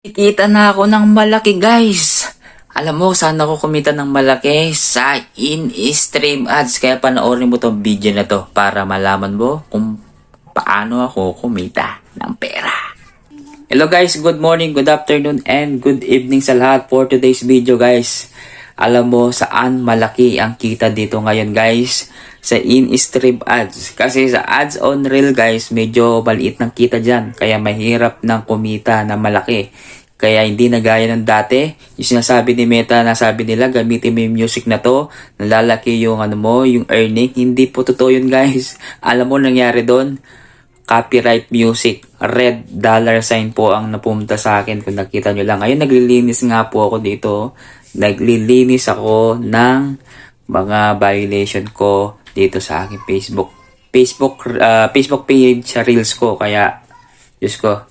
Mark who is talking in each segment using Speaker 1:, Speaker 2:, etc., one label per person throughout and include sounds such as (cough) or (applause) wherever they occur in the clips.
Speaker 1: Kikita na ako ng malaki guys. Alam mo, saan ako kumita ng malaki? Sa in-stream ads. Kaya panoorin mo tong video na to para malaman mo kung paano ako kumita ng pera. Hello guys, good morning, good afternoon, and good evening sa lahat for today's video guys. Alam mo saan malaki ang kita dito ngayon guys? Sa in-stream ads. Kasi sa ads on reel guys, medyo maliit ng kita dyan. Kaya mahirap ng kumita na malaki. Kaya hindi na gaya ng dati. Yung sinasabi ni Meta na sabi nila gamitin mo yung music na to. Nalalaki yung ano mo, yung earning. Hindi po totoo yun guys. (laughs) Alam mo nangyari doon? copyright music. Red dollar sign po ang napunta sa akin kung nakita nyo lang. Ngayon naglilinis nga po ako dito. Naglilinis ako ng mga violation ko dito sa aking Facebook. Facebook uh, Facebook page sa Reels ko. Kaya, Diyos ko,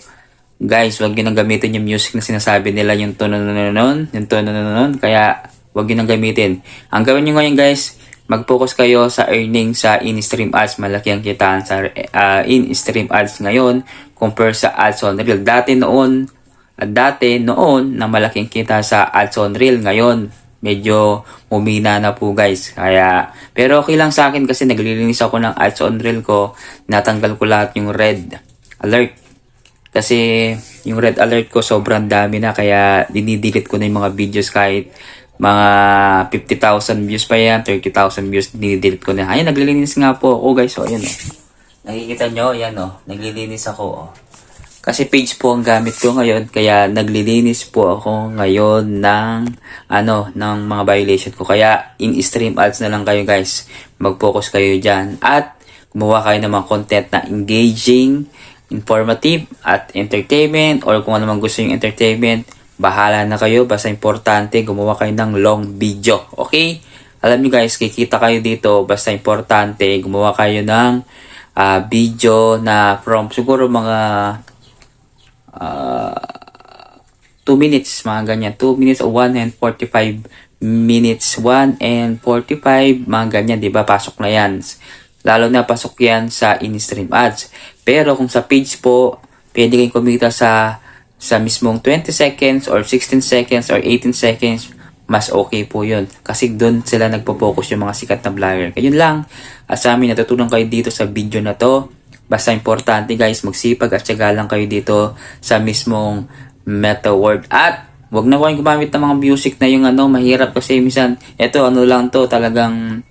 Speaker 1: guys, wag nyo nang gamitin yung music na sinasabi nila yung tonononon, yung tonononon. Kaya, wag nyo nang gamitin. Ang gawin nyo ngayon guys, mag-focus kayo sa earning sa in-stream ads. Malaki ang kitaan sa uh, in-stream ads ngayon compare sa ads on reel. Dati noon, uh, dati noon na malaking kita sa ads on reel. Ngayon, medyo umina na po guys. Kaya, pero okay lang sa akin kasi naglilinis ako ng ads on reel ko. Natanggal ko lahat yung red alert. Kasi yung red alert ko sobrang dami na kaya dinidelete ko na yung mga videos kahit mga 50,000 views pa yan, 30,000 views, dinidelete ko na. Ayun, naglilinis nga po ako guys. So, ayun o. Nakikita nyo, yan o. Naglilinis ako o. Kasi page po ang gamit ko ngayon, kaya naglilinis po ako ngayon ng, ano, ng mga violation ko. Kaya, in-stream ads na lang kayo guys. Mag-focus kayo dyan. At, gumawa kayo ng mga content na engaging, informative, at entertainment, or kung ano man gusto yung entertainment, Bahala na kayo, basta importante gumawa kayo ng long video. Okay? Alam nyo guys, kikita kayo dito, basta importante gumawa kayo ng uh, video na from siguro mga uh, 2 minutes, mga ganyan. 2 minutes o 1 and 45 minutes. 1 and 45, mga ganyan, di ba? Pasok na yan. Lalo na pasok yan sa in-stream ads. Pero kung sa page po, pwede kayong kumita sa sa mismong 20 seconds or 16 seconds or 18 seconds, mas okay po yun. Kasi doon sila nagpo-focus yung mga sikat na vlogger. Kaya yun lang. At sa amin, natutunan kayo dito sa video na to. Basta importante guys, magsipag at syaga lang kayo dito sa mismong meta word. At wag na kayong gumamit ng mga music na yung ano, mahirap kasi minsan, eto ano lang to, talagang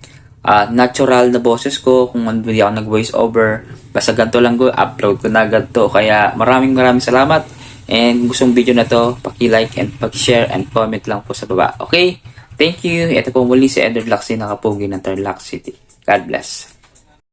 Speaker 1: uh, natural na boses ko, kung hindi ako nag-voice over, basta ganito lang ko, upload ko na ganito. Kaya maraming maraming salamat And gustong video na to, paki-like and paki-share and comment lang po sa baba. Okay? Thank you. Ito po muli si Eder Laxi, nakapugi ng Tarlac City. God bless.